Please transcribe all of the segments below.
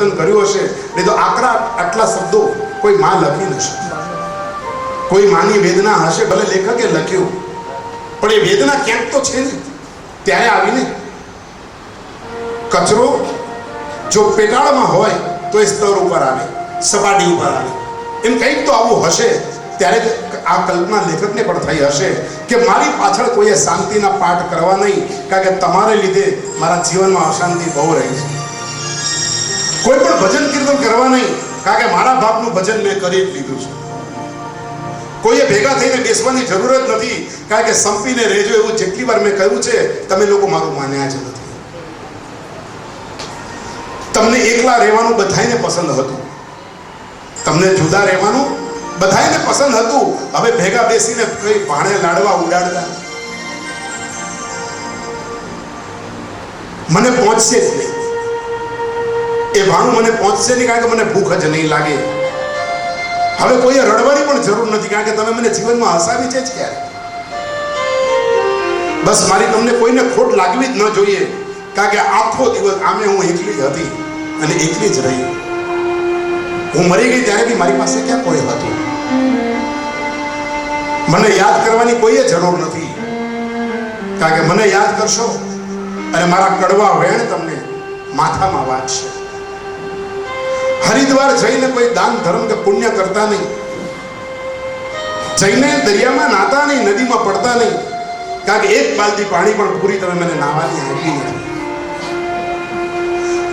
વર્તન કર્યું હશે, નહીં તો આકરા આટલા શબ્દો કોઈ માં લખી ન શકે. કોઈ માની વેદના હશે, ભલે લેખકે લખ્યું. પણ એ વેદના ક્યાંક તો છે જ. ત્યારે આવીને કચરો જો પેટાળમાં હોય, તો એ સ્તર ઉપર આવે, સપાટી ઉપર આવે. એમ કંઈક તો આવું હશે, ત્યારે આ કલ્પના લેખકને પણ થઈ હશે કે મારી પાછળ કોઈએ શાંતિના પાઠ કરવા નહીં, કારણ કે તમારે લીધે મારા જીવનમાં અશાંતિ બહુ રહી છે. કોઈ પણ ભજન કીર્તન કરવા નહીં, કારણ કે મારા બાપનું ભજન મેં કરી જ લીધું છે. કોઈએ ભેગા થઈને બેસવાની જરૂર જ નથી, કારણ કે સંપીને રહેજો એવું જેટલી વાર મેં કહ્યું છે, તમે લોકો મારું માન્યા જ નથી. તમને એકલા રહેવાનું બધાને પસંદ હતું. તમને જુદા રહેવાનું બધાને પસંદ હતું. હવે ભેગા બેસીને કઈ ભાણે લાડવા ઉડાડતા. મને પહોંચશે જ નહીં. એ ભાણું મને પહોંચશે નહીં કારણ કે મને ભૂખ જ નહીં લાગે. હવે કોઈએ રડવાની પણ જરૂર નથી કારણ કે તમે મને જીવનમાં હસાવી છે જ ક્યારે? બસ મારી તમને કોઈને ખોટ લાગવી જ ન જોઈએ કારણ કે આખો દિવસ આમે હું એકલી હતી અને એકલી જ રહી. હું મરી ગઈ ત્યારે બી મારી પાસે ક્યાં કોઈ હતું? મને યાદ કરવાની કોઈ જરૂર નથી. કારણ કે મને યાદ કરશો અને મારા કડવા વેણ તમને માથામાં વાંચશે. હરિદ્વાર જઈને કોઈ દાન ધર્મ કે પુણ્ય કરતા નહીં. જઈને દરિયામાં નાતા નહીં, નદીમાં પડતા નહીં. કારણ કે એક બાલદી પાણી પણ પૂરી તમે મને નાવાની આપી નથી.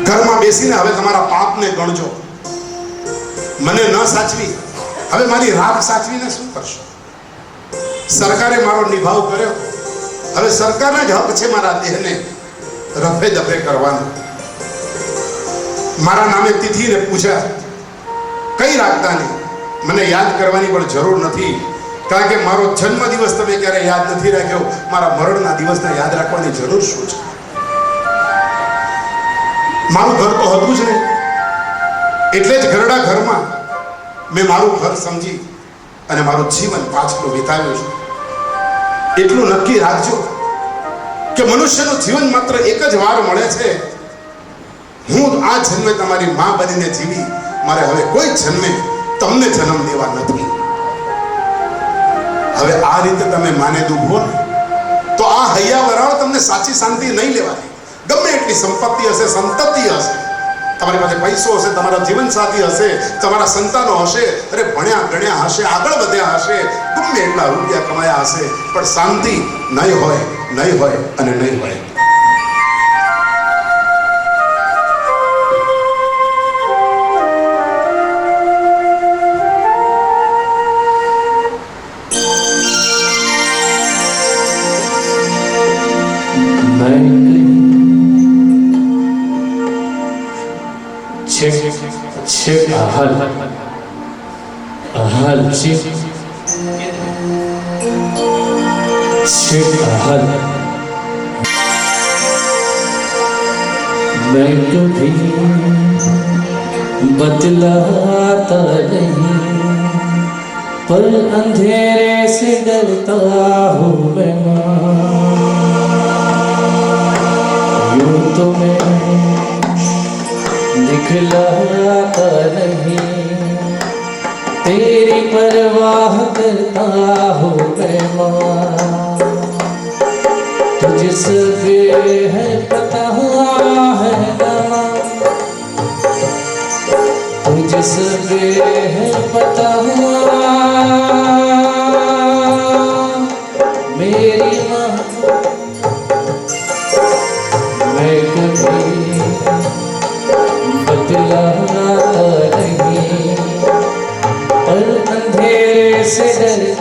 ઘરમાં બેસીને હવે તમારા પાપને ગણજો. મને ન સાચવી. હવે મારી રાખ સાચવીને શું કરશો? સરકારે મારો નિભાવ કર્યો. હવે સરકારના જ હક છે મારા દેહને રફે દફે કરવાનો. મારા નામે તિથિને પૂછ્યા. કઈ રાખતા નહીં. મને યાદ કરવાની પણ જરૂર નથી. કારણ કે મારો જન્મ દિવસ તમે ક્યારે યાદ નથી રાખ્યો? મારા મરણના દિવસને યાદ રાખવાની જરૂર શું છે? મારું ઘર તો હતું જ નહીં એટલે જ ઘરડા ઘરમાં મેં મારું ઘર સમજી અને મારું જીવન પાછળ વિતાવ્યું છે. એટલું નક્કી રાખજો કે મનુષ્યનું જીવન માત્ર એક જ વાર મળે છે. હું આ જન્મે તમારી મા બનીને જીવી, મારે હવે કોઈ જન્મે તમને જન્મ દેવા નથી. હવે આ રીતે તમે માને દુભો ને, તો આ હૈયા વરાળ તમને સાચી શાંતિ નહીં લેવાની ગમે એટલી સંપત્તિ હશે, સંતતિ હશે. તમારી પાસે પૈસો હશે, તમારા જીવન સાથી હશે, તમારા સંતાનો હશે, અરે ભણ્યા, ગણ્યા હશે, આગળ વધ્યા હશે, ગમે એટલા રૂપિયા કમાયા હશે, પણ શાંતિ નહીં હોય નહીં હોય અને નહીં હોય. هل هل तेरी परवाह करता हूँ मैं माँ तुझसे भी है पता है ना तुझसे भी है पता मेरी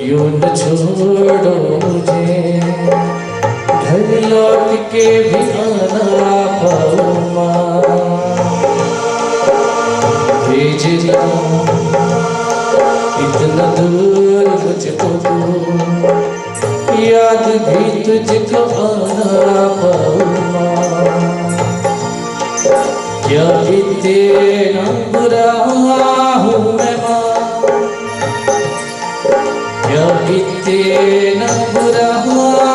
યો ન છોડો મુજે ઢલલોટ કે ભીના પવમાં ભેજના ઇતના દૂર મુજકો યાદ ભી તુજકો આના પવમાં ક્યાં ઇતના બુરા इतना बुरा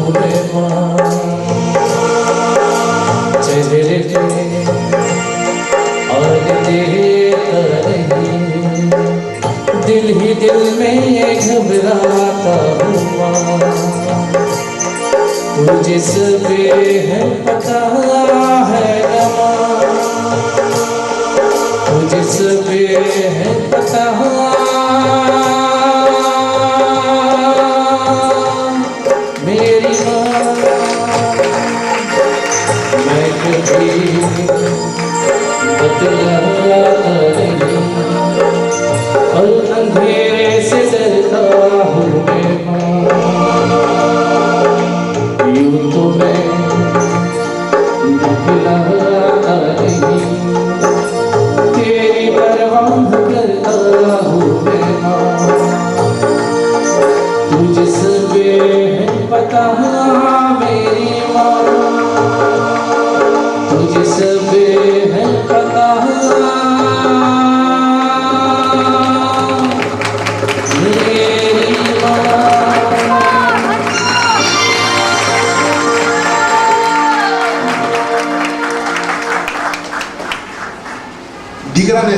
तुझे सब है पता है रमा तुझे सब है पता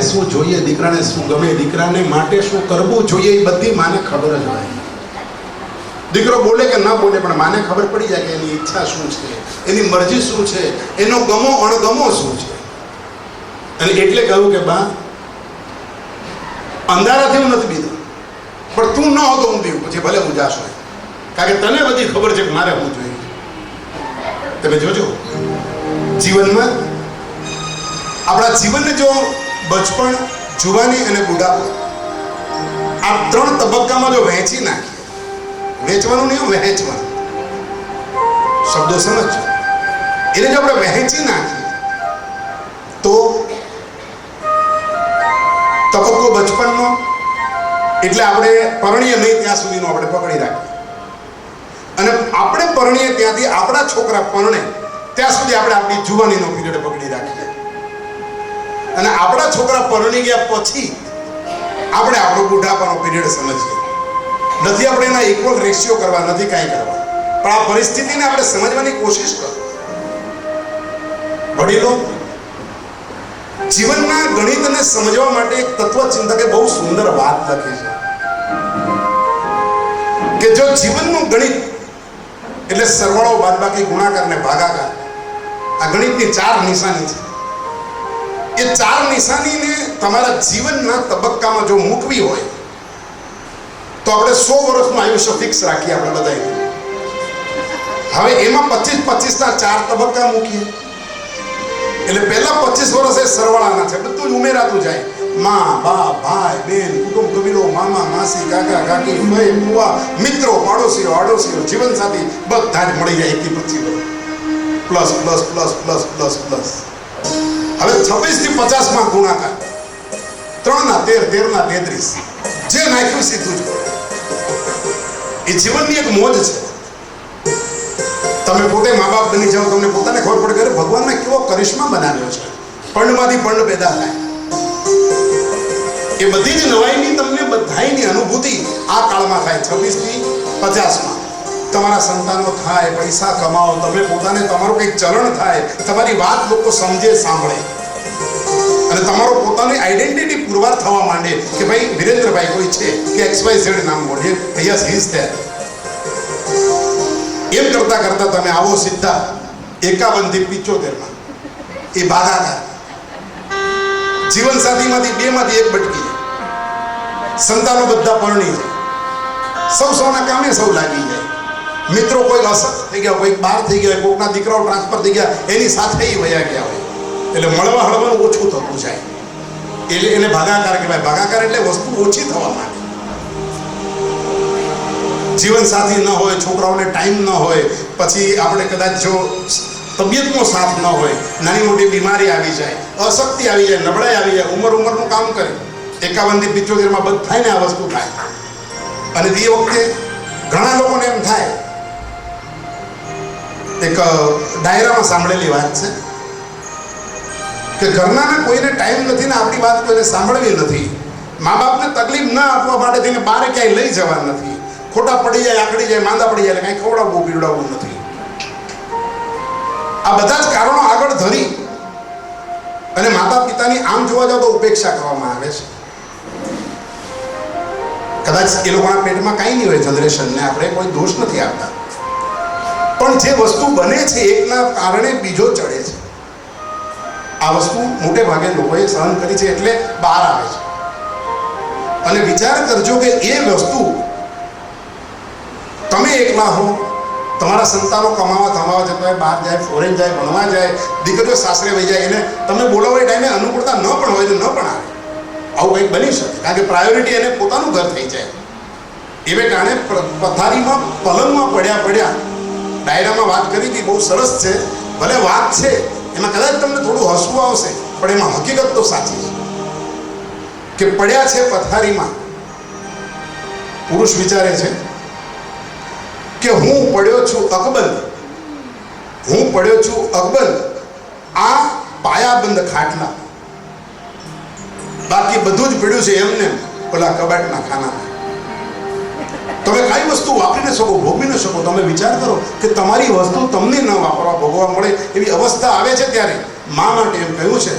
શું જોઈએ દીકરાને, શું ગમે દીકરાને, માટે શું કરવું જોઈએ એ બધી માને ખબર જ હોય. દીકરો બોલે કે ના બોલે, પણ માને ખબર પડી જાય કે એની ઈચ્છા શું છે, એની મરજી શું છે, એનો ગમો, અણગમો શું છે. અને એટલે કહ્યું કે, બા, અંધારાથી હું નથી બીતો, પણ તું ન હતો હું બીવું, પછી ભલે હું જાશ હોય. કારણ કે તને બધી ખબર છે કે મારે હું જોઈએ. તમે જોજો. જીવનમાં આપણા જીવનને જો બચપણ, જુવાની અને બુઢાપો. આ ત્રણ તબક્કામાં જો વહેંચી નાખીએ વેચવાનું નહીં, વહેંચવાનું. શબ્દો સમજજો. એને જો આપણે વહેંચી નાખીએ, તો તબક્કો બચપણનો, એટલે આપણે પરણીએ નહીં ત્યાં સુધીનો આપણે પકડી રાખીએ. અને આપણે પરણીએ ત્યાંથી આપણા છોકરા પરણે, ત્યાં સુધી આપણે આપણી જુવાનીનો પીરિયડ પકડી રાખીએ. અને આપણા છોકરા પરણી ગયા પછી આપણે આપણો બુઢાપાનો પીરિયડ સમજીએ. નથી આપણે એના ઇક્વલ રેશિયો કરવા, નથી કાંઈ કરવા. પણ આ પરિસ્થિતિને આપણે સમજવાની કોશિશ કરો. વડીલો, જીવનના ગણિતને સમજવા માટે એક તત્વચિંતકે બહુ સુંદર વાત લખી છે. કે જો જીવનનું ગણિત, એટલે સરવાળો બાદબાકી ગુણાકાર ને ભાગાકાર, આ ગણિતની ચાર નિશાની છે. એ ચાર નિશાનીને તમારા જીવનના તબક્કામાં જો મૂકવી હોય, તો આપણે સો વર્ષનું આયુષ્ય ફિક્સ રાખીએ આપણે બધા હવે એમાં પચીસ પચીસના ચાર તબક્કા મૂકીએ. એટલે પહેલા પચીસ વર્ષ એ સરવાળાના છે, બધું જ ઉમેરાતું જાય. મા, બા, ભાઈ, બેન, કુટુંબ, કબીલો, મામા, માસી, કાકા, કાકી, ભાઈ બુવા મિત્રો, પાડોશીઓ, આડોશીઓ, જીવનસાથી બધા જ મળી જાય એકથી પચીસ plus plus plus plus plus plus. હવે છવ્વીસથી પચાસમાં ગુણાકાર. ત્રણ ના તેર તેર ના તેત્રીસ. જે નાખ્યું સીધું એ જીવનની એક મોજ છે. તમે પોતે મા બાપ બની જાઓ, તમને પોતાને ખબર પડે કે ભગવાનને કેવો કરિશ્મા બનાવ્યો છે. પંડમાંથી પંડ પેદા થાય. એ બધી જ નવાઈની તમને બધાની અનુભૂતિ આ કાળમાં થાય. છવ્વીસથી પચાસમાં. તમારા સંતાનો થાય પૈસા કમાઓ, તમે પોતાને તમારું કંઈક ચલણ થાય, તમારી વાત લોકો સમજે, સાંભળે. અને તમારો પોતાની આઈડેન્ટિટી પુરવાર થવા માંડે કે ભાઈ, વિરેન્દ્રભાઈ કોઈ છે કે એક્સ વાય ઝેડ નામ બોલીએ યસ હીઝ ધેર એમ કરતા કરતા તમે આવો સીધા એકાવનથી પિચોતેરમાં. એ ભાગાકાર જીવન સાથીમાંથી બે માંથી એક બટકી સંતાનો બધા પરણી જાય. સૌ સૌના કામે સૌ લાગી જાય. મિત્રો કોઈ અસર થઈ ગયા, કોઈ બહાર થઈ ગયા કોઈકના દીકરાઓ ટ્રાન્સફર થઈ ગયા, એની સાથે એ વયા ગયા હોય. એટલે મળવા હળવાનું ઓછું થતું જાય. એટલે એને ભાગાકાર કહેવાય. ભાગાકાર એટલે વસ્તુ ઓછી થવા માંડે. જીવન સાથી ન હોય, છોકરાઓને ટાઈમ ન હોય, પછી આપણે કદાચ જો તબિયતનો સાથ ન હોય, નાની મોટી બીમારી આવી જાય, અશક્તિ આવી જાય, નબળાઈ આવી જાય, ઉંમર ઉંમરનું કામ કરે. એકાવનથી પિત્તોતેરમાં બધાને આ વસ્તુ થાય. અને એ વખતે ઘણા લોકોને એમ થાય એક ડાયરામાં સાંભળેલી વાત છે કે ઘરનાને કોઈને ટાઈમ નથી ને આપણી વાત કોઈને સાંભળવી નથી. મા બાપને તકલીફ ન આપવા માટે તેને બહાર ક્યાંય લઈ જવા નથી. ખોટા પડી જાય, આકડી જાય, માંદા પડી જાય કાંઈ ખવડાવવું, પીવડાવવું નથી. આ બધા જ કારણો આગળ ધરી અને માતા પિતાની આમ જોવા જાવ તો ઉપેક્ષા કરવામાં આવે છે. કદાચ એ લોકોના પેટમાં કાંઈ નહીં હોય જનરેશનને, આપણે કોઈ દોષ નથી આપતા. પણ જે વસ્તુ બને છે એકના કારણે બીજો ચડે છે. આ વસ્તુ મોટે ભાગે લોકોએ સહન કરી છે એટલે બહાર આવે છે. અને વિચાર કરજો કે એ વસ્તુ તમે એકલા હો, તમારા સંતાનો કમાવા થમાવા જતા હોય, બહાર જાય ફોરેન જાય, ભણવા જાય, દીકરીઓ સાસરે વહી જાય, એને તમે બોલાવો ટાઈમે અનુકૂળતા ન પણ હોય તો ન પણ આવે. આવું કંઈક બની શકે, કારણ કે પ્રાયોરિટી એને પોતાનું ઘર થઈ જાય. એવે કારણે પથારીમાં, પલંગમાં પડ્યા પડ્યા ડાયરામાં વાત કરી હતી, બહુ સરસ છે, ભલે વાત છે, એમાં કદાચ તમને થોડું હસવું આવશે, પણ એમાં હકીકત તો સાચી છે. કે પડ્યા છે પથારીમાં, પુરુષ વિચારે છે કે હું પડ્યો છું અકબલ હું પડ્યો છું અકબલ આ પાયાબંધ ખાટલા. બાકી બધું જ પડ્યું છે એમને પેલા કબાટના ખાનામાં. તમે કઈ વસ્તુ વાપરી ન શકો ભોગવી ન શકો, તમે વિચાર કરો કે તમારી વસ્તુ તમને ન વાપરવા ભોગવા મળે એવી અવસ્થા આવે છે ત્યારે મા માટે એમ કહ્યું છે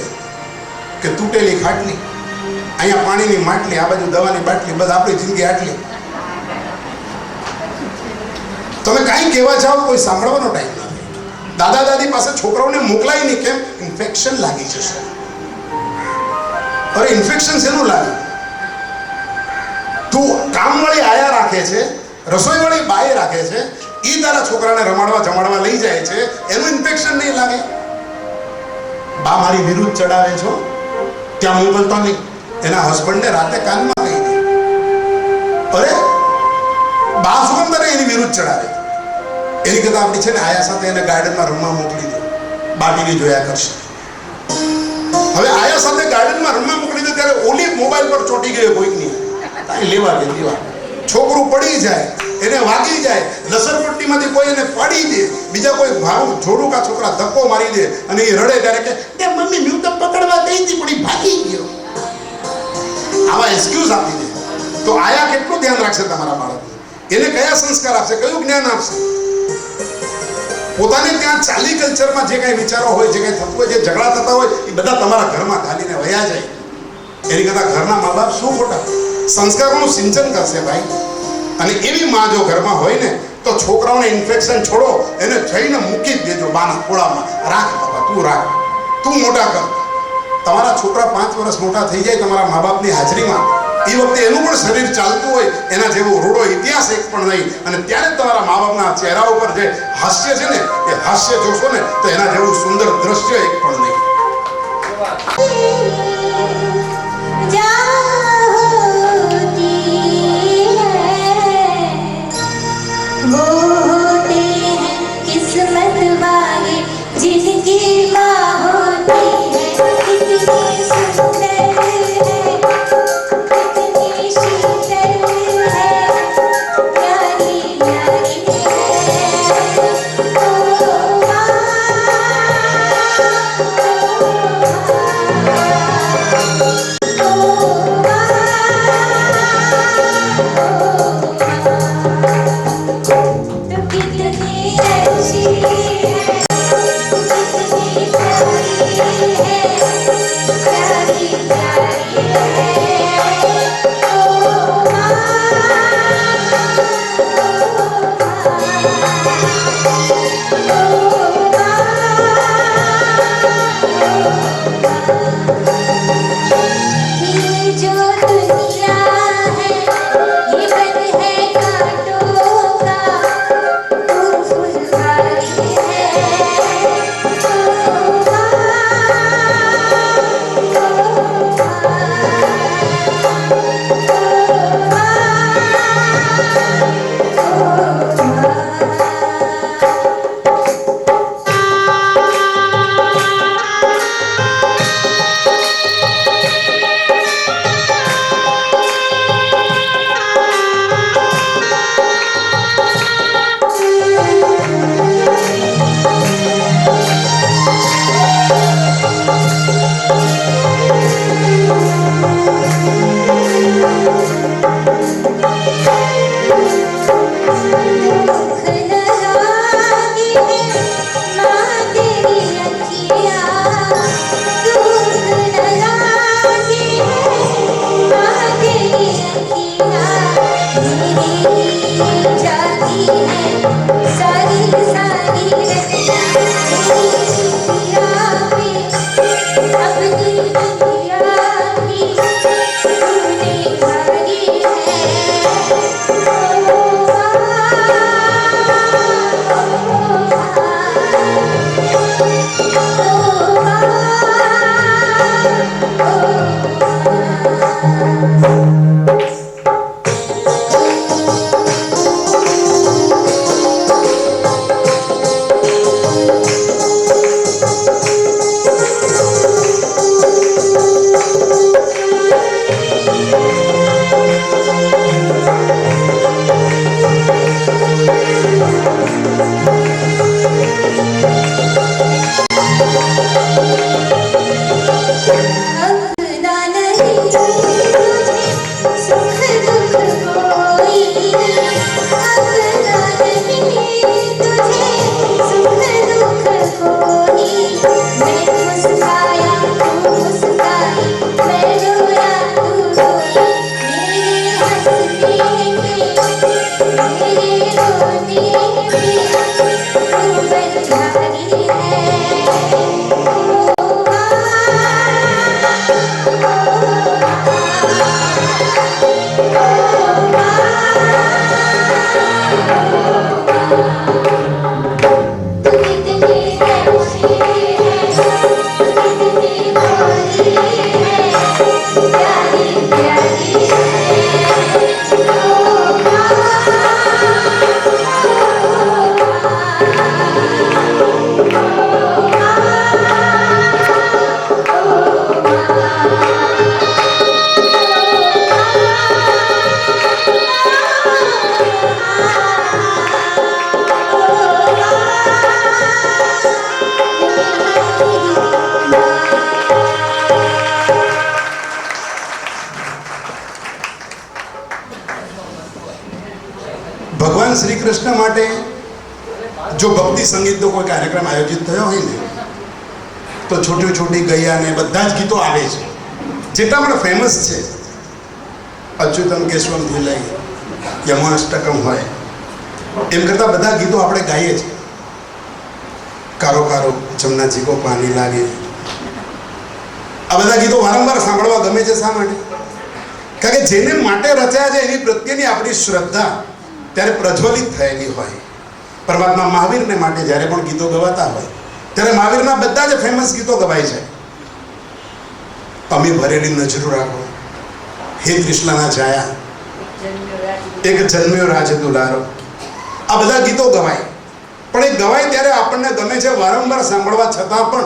કે તૂટેલી ખાટલી, અહીંયા પાણીની માટલી, આ બાજુ દવાની બાટલી, બસ આપણી જિંદગી આટલી. તમે કાંઈ કહેવા જાઓ, કોઈ સાંભળવાનો ટાઈમ નથી. દાદા દાદી પાસે છોકરાઓને મોકલાય નહીં, કેમ? ઇન્ફેક્શન લાગી જશે. અરે ઇન્ફેક્શન શેનું લાગે? તું કામવાળી આયા રાખે છે, રસોઈવાળી બાય રાખે છે એ તારા છોકરાને રમાડવા જમાડવા લઈ જાય છે, એનું ઇન્ફેક્શન નહીં લાગે. બા મારી વિરુદ્ધ ચડાવે છો, ત્યાં મોકલતો નહીં. એના હસબન્ડને રાતે કાનમાં કહી દે. અરે, બા શું તને એની વિરુદ્ધ ચડાવે. એની કરતા આપણી છે ને આયા સાથે એને ગાર્ડનમાં રમવા મોકલી દો. બા જોયા કરશે. હવે આયા સાથે ગાર્ડનમાં રમવા મોકલી દો ત્યારે ઓલી મોબાઈલ પર ચોટી ગયો કોઈકની કાંઈ લેવા દે, લેવા છોકરું પડી જાય, એને વાગી જાય લસરપટ્ટીમાંથી કોઈ એને પાડી દે, બીજા કોઈ ભાવ જોડુકા છોકરા ધક્કો મારી દે અને એ રડે ત્યારે કે "તે મમ્મી હું તો પકડવા ગઈ હતી, પણ ભાગી ગયો. આવા એક્સક્યુઝ આપી દે. તો આયા કેટલું ધ્યાન રાખશે તમારા બાળકનું? એને કયા સંસ્કાર આપશે? કયું જ્ઞાન આપશે? પોતાને ત્યાં ચાલી કલ્ચરમાં જે કાંઈ વિચારો હોય, જે કાંઈ થતું હોય, જે ઝઘડા થતા હોય, એ બધા તમારા ઘરમાં ઘાલીને વયા જાય. એની કરતાં ઘરના મા બાપ શું ખોટા? સંસ્કારોનું સિંચન કરશે ભાઈ. અને એવી માં જો ઘરમાં હોય ને, તો છોકરાઓને ઇન્ફેક્શન છોડો, એને જઈને મૂકી દેજો બાના ખોળામાં. રાખ બાબા તું રાખ. તું મોટા કર. તમારા છોકરા પાંચ વર્ષ મોટા થઈ જાય તમારા મા બાપની હાજરીમાં. એ વખતે એનું પણ શરીર ચાલતું હોય, એના જેવો રૂડો ઇતિહાસ એક પણ નહીં. અને ત્યારે તમારા મા બાપના ચહેરા ઉપર જે હાસ્ય છે ને, એ હાસ્ય જોશો ને, તો એના જેવું સુંદર દ્રશ્ય એક પણ નહીં. ગૈયા બધા જ ગીતો આવે છે. જેટલા પણ ફેમસ છે. અચ્યુતમ કેશવમ લઈ યમાષ્ટકમ હોય. એમ કરતાં બધા ગીતો આપણે ગાઈએ છીએ. કારો કારો, જમના જીકો પાણી લાગે. આ બધા ગીતો વારંવાર સાંભળવા ગમે છે શા માટે? કારણ કે જેને માટે રચાયા છે એની પ્રત્યેની આપણી શ્રદ્ધા ત્યારે પ્રજ્વલિત થયેલી હોય. પરમાત્મા મહાવીરને માટે જ્યારે પણ ગીતો ગવાતા હોય, ત્યારે મહાવીરના બધા જ ફેમસ ગીતો ગવાય છે. અમે ભરેલી નજરો રાખો. હે કૃષ્ણના છાયા એક જન્મ્યો રાજ દુલારો આ બધા ગીતો ગવાય. પણ એ ગવાય ત્યારે આપણને ગમે છે વારંવાર સાંભળવા છતાં પણ.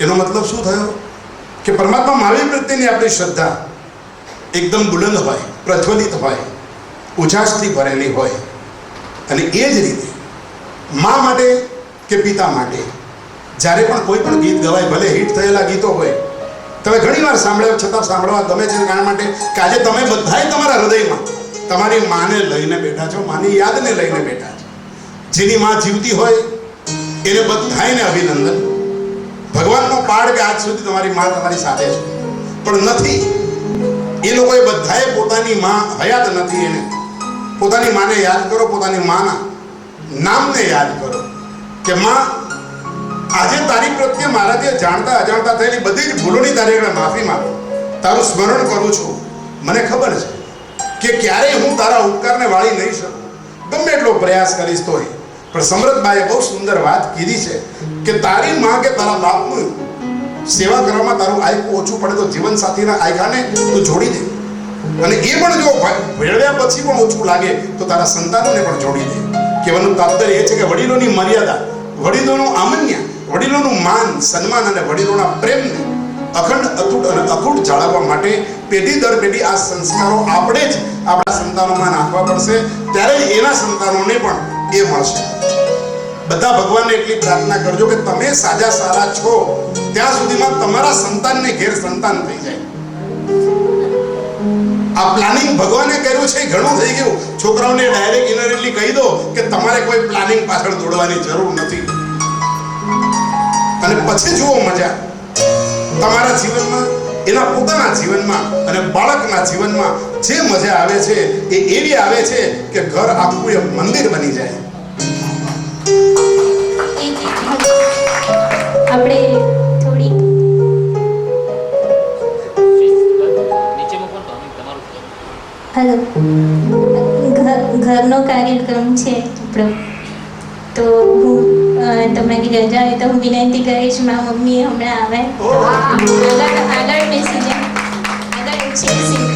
એનો મતલબ શું થયો? કે પરમાત્મા મહાવીર પ્રત્યેની આપણી શ્રદ્ધા એકદમ બુલંદ હોય, પ્રજ્વલિત હોય, ઉજાસથી ભરેલી હોય. અને એ જ રીતે મા માટે કે પિતા માટે. જ્યારે પણ કોઈ પણ ગીત ગવાય, ભલે હિટ થયેલા ગીતો હોય તમે ઘણીવાર સાંભળ્યા છતાં સાંભળવા ગમે છે કારણ માટે કે આજે તમે બધાય તમારા હૃદયમાં તમારી માને લઈને બેઠા છો, માની યાદને લઈને બેઠા છો. જેની માં જીવતી હોય, એને બધાયને અભિનંદન. ભગવાનનો પાડ કે આજ સુધી તમારી માં તમારી સાથે છે. પણ નથી. એ લોકોએ બધાએ પોતાની માં હયાત નથી એને. પોતાની માને યાદ કરો, પોતાની માના નામને યાદ કરો કે માં આજે તારી પ્રત્યે મારાથી જાણતા અજાણતા થયેલી બધી જ ભૂલોની તારી આગળ માફી માંગુ તારું સ્મરણ કરું છું. મને ખબર છે કે ક્યારેય હું તારા ઉપકારને વાળી નહીં શકું. ગમે એટલો પ્રયાસ કરીશ તોય. પણ સમરથભાઈએ બહુ સુંદર વાત કીધી છે કે તારી માં કે તારા બાપનું સેવા કરવામાં તારું આયકું ઓછું પડે તો જીવન સાથીના આયકાને તું જોડી દે. અને એ પણ જો ભેળવ્યા પછી પણ ઓછું લાગે તો તારા સંતાનોને પણ જોડી દે. કહેવાનું તાત્પર્ય એ છે કે વડીલોની મર્યાદા, વડીલોનું આમન્ય વડીલોનું માન, સન્માન અને વડીલોના પ્રેમને અખંડ, અતૂટ અને અખૂટ જાળવવા માટે પેઢી દર પેઢી આ સંસ્કારો આપણે જ આપણા સંતાનોમાં નાખવા પડશે. ત્યારે એના સંતાનોને પણ એ મળશે. બધા ભગવાનને એટલી પ્રાર્થના કરજો કે તમે સાજા સારા છો. ત્યાં સુધીમાં તમારા સંતાનને ઘેર સંતાન થઈ જાય. આ પ્લાનિંગ ભગવાને કર્યું છે, ઘણું થઈ ગયું. છોકરાઓને ડાયરેક્ટ ઇનરેટલી કહી દો કે તમારે કોઈ પ્લાનિંગ પાછળ દોડવાની જરૂર નથી. અને પછી જુઓ મજા. તમારા જીવનમાં, એના પોતાના જીવનમાં અને બાળકના જીવનમાં જે મજા આવે છે, એ એવી આવે છે કે ઘર આખું એક મંદિર બની જાય. આપણે થોડી હલો. ઘર, ઘરનો કાર્યક્રમ છે, આપણો. તો હું અ, તમને રજા હોય તો હું વિનંતી કરીશ મારા મમ્મી હમણાં આવે. આગળ બેસી જાય આગળ